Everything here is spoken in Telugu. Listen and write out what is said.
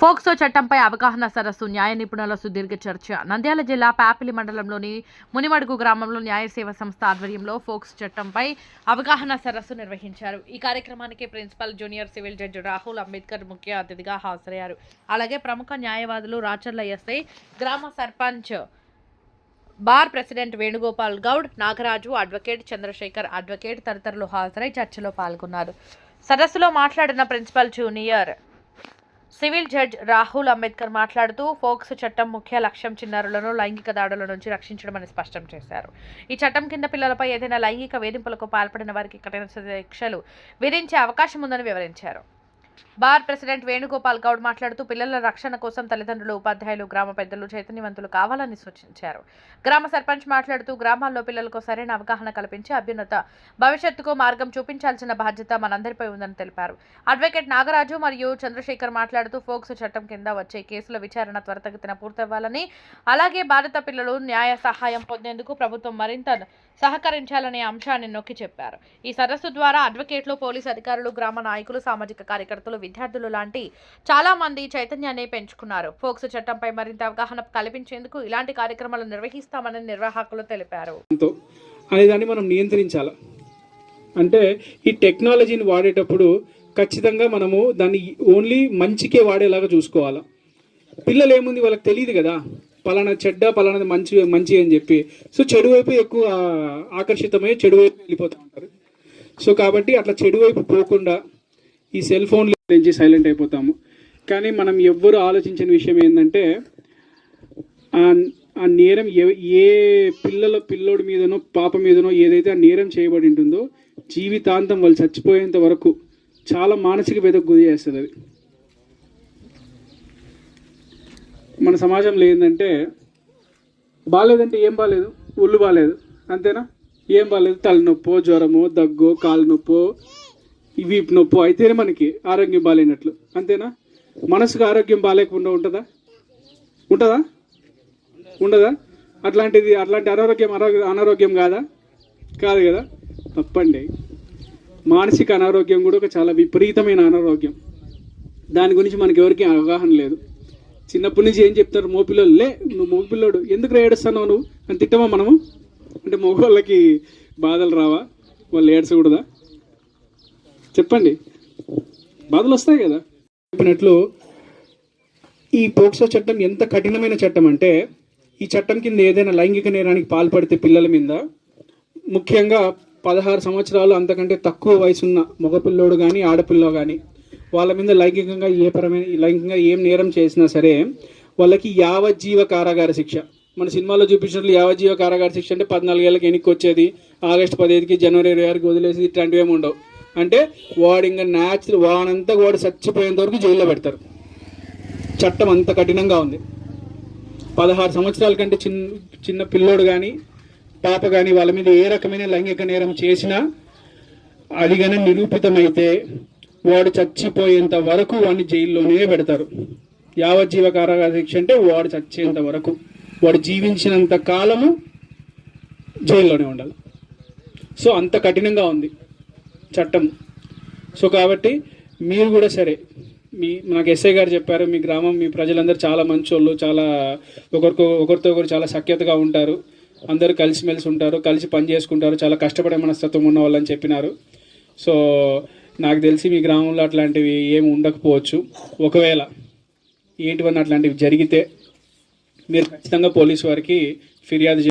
ఫోక్సో చట్టంపై అవగాహన సదస్సు న్యాయ నిపుణుల సుదీర్ఘ చర్చ. నంద్యాల జిల్లా ప్యాపిలి మండలంలోని మునిమడుగు గ్రామంలో న్యాయ సేవ సంస్థ ఆధ్వర్యంలో ఫోక్స్ చట్టంపై అవగాహన సదస్సు నిర్వహించారు. ఈ కార్యక్రమానికి principal junior civil judge Rahul Ambedkar ముఖ్య అతిథిగా హాజరయ్యారు. అలాగే ప్రముఖ న్యాయవాదులు రాచర్ల ఎస్ఐ గ్రామ sarpanch bar president Venugopal Goud Nagaraju advocate Chandrashekar advocate తదితరులు హాజరై చర్చలో పాల్గొన్నారు. సదస్సులో మాట్లాడిన principal junior civil judge Rahul Ambedkar మాట్లాడుతూ ఫోక్స్ చట్టం ముఖ్య లక్ష్యం చిన్నారులను లైంగిక దాడుల నుంచి రక్షించడమని స్పష్టం చేశారు. ఈ చట్టం కింద పిల్లలపై ఏదైనా లైంగిక వేధింపులకు పాల్పడిన వారికి కఠిన శిక్షలు విధించే అవకాశం ఉందని వివరించారు. బార్ ప్రెసిడెంట్ వేణుగోపాల్ గౌడ్ మాట్లాడుతూ పిల్లల రక్షణ కోసం తల్లిదండ్రులు ఉపాధ్యాయులు గ్రామ పెద్దలు చైతన్యవంతులు కావాలని సూచించారు. గ్రామ సర్పంచ్ మాట్లాడుతూ గ్రామాల్లో పిల్లలకు సరైన అవగాహన కల్పించి అభ్యున్నత భవిష్యత్తుకు మార్గం చూపించాల్సిన బాధ్యత మనందరిపై ఉందని తెలిపారు. అడ్వకేట్ నాగరాజు మరియు చంద్రశేఖర్ మాట్లాడుతూ ఫోక్స్ చట్టం కింద వచ్చే కేసుల విచారణ త్వరితగతిన పూర్తవ్వాలని అలాగే బాధిత పిల్లలు న్యాయ సహాయం పొందేందుకు ప్రభుత్వం మరింత సహకరించాలనే అంశాన్ని నొక్కి చెప్పారు. ఈ సదస్సు ద్వారా అడ్వకేట్లు పోలీస్ అధికారులు గ్రామ నాయకులు సామాజిక కార్యకర్తలు విద్యార్థులు లాంటి చాలా మంది చైతన్యాన్ని పెంచుకున్నారు. ఫోక్స్ చట్టంపై మరింత అవగాహన కల్పించేందుకు ఇలాంటి కార్యక్రమాలు నిర్వహిస్తామని నిర్వాహకులు తెలిపారు. అనేదాన్ని మనం నియంత్రించాలి. అంటే ఈ టెక్నాలజీని వాడేటప్పుడు ఖచ్చితంగా మనము దాన్ని ఓన్లీ మంచికే వాడేలాగా చూసుకోవాలి. పిల్లలు ఏముంది వాళ్ళకి తెలియదు కదా? పలానా చెడ్డ పలానాది మంచి మంచి అని చెప్పి. సో చెడు వైపు ఎక్కువ ఆకర్షితమై చెడు వైపు వెళ్ళిపోతూ ఉంటారు. సో కాబట్టి అట్లా చెడు వైపు పోకుండా ఈ సెల్ ఫోన్ల నుంచి సైలెంట్ అయిపోతాము. కానీ మనం ఎవ్వరు ఆలోచించిన విషయం ఏంటంటే ఆ ఆ నేరం ఏ ఏ పిల్లల పిల్లోడి మీదనో పాప మీదనో ఏదైతే ఆ నేరం చేయబడి ఉంటుందో జీవితాంతం వాళ్ళు చచ్చిపోయేంత వరకు చాలా మానసిక వేదకు గురి చేస్తుంది అది. మన సమాజంలో ఏంటంటే బాగాలేదంటే ఏం బాగాలేదు? ఒళ్ళు బాగాలేదు. అంతేనా? ఏం బాగాలేదు? తలనొప్పో జ్వరమో దగ్గో కాలు నొప్పో వీపు నొప్పో అయితేనే మనకి ఆరోగ్యం బాగాలేనట్లు. అంతేనా? మనసుకు ఆరోగ్యం బాగాలేకుండా ఉంటుందా? ఉంటుందా? ఉండదా? అట్లాంటిది అట్లాంటి అనారోగ్యం అనారోగ్యం అనారోగ్యం కాదా? కాదు కదా? తప్పండి. మానసిక అనారోగ్యం కూడా ఒక చాలా విపరీతమైన అనారోగ్యం. దాని గురించి మనకి ఎవరికి అవగాహన లేదు. చిన్నప్పటి నుంచి ఏం చెప్తారు? మోపిల్లలు లే నువ్వు మోపిల్లోడు ఎందుకు ఏడుస్తున్నావు నువ్వు? అని తిట్టమా మనము? అంటే మగవాళ్ళకి బాధలు రావా? వాళ్ళు ఏడ్చకూడదా? చెప్పండి. బాధలు వస్తాయి కదా? చెప్పినట్లు ఈ పోక్సో చట్టం ఎంత కఠినమైన చట్టం అంటే ఈ చట్టం కింద ఏదైనా లైంగిక నేరానికి పాల్పడితే పిల్లల మీద ముఖ్యంగా పదహారు సంవత్సరాలు అంతకంటే తక్కువ వయసున్న మగపిల్లోడు కానీ ఆడపిల్ల కానీ వాళ్ళ మీద లైంగికంగా ఏ పరమైన లైంగికంగా ఏం నేరం చేసినా సరే వాళ్ళకి యావజ్జీవ కారాగార శిక్ష. మన సినిమాలో చూపించినట్లు యావజ్జీవ కారాగార శిక్ష అంటే పద్నాలుగేళ్ళకి ఎన్నిక వచ్చేది ఆగస్టు పదిహేనుకి జనవరి ఇరవై ఆరుకి వదిలేసి ఇట్లాంటివి ఏమి ఉండవు. అంటే వాడు ఇంకా న్యాచురల్ వాడంతా వాడు చచ్చిపోయేంత వరకు జైల్లో పెడతారు. చట్టం అంత కఠినంగా ఉంది. పదహారు సంవత్సరాల కంటే చిన్న చిన్న పిల్లోడు కానీ పాప కానీ వాళ్ళ మీద ఏ రకమైన లైంగిక నేరం చేసినా అది కానీ నిరూపితమైతే వాడు చచ్చిపోయేంత వరకు వాడిని జైల్లోనే పెడతారు. యావజ్జీవ కారాగార శిక్ష అంటే వాడు చచ్చేంత వరకు వాడు జీవించినంత కాలము జైల్లోనే ఉండాలి. సో అంత కఠినంగా ఉంది చట్టం సో కాబట్టి మీరు కూడా సరే మీ నాకు ఎస్ఐ గారు చెప్పారు మీ గ్రామం మీ ప్రజలందరూ చాలా మంచోళ్ళు చాలా ఒకరితో ఒకరితో ఒకరు చాలా సఖ్యతగా ఉంటారు. అందరూ కలిసిమెలిసి ఉంటారు కలిసి పని చేసుకుంటారు చాలా కష్టపడే మనస్తత్వం ఉన్న వాళ్ళని చెప్పినారు. సో నాకు తెలిసి మీ గ్రామంలో అట్లాంటివి ఏమి ఉండకపోవచ్చు. ఒకవేళ ఏంటివన్నీ అట్లాంటివి జరిగితే మీరు ఖచ్చితంగా పోలీసు వారికి ఫిర్యాదు చే-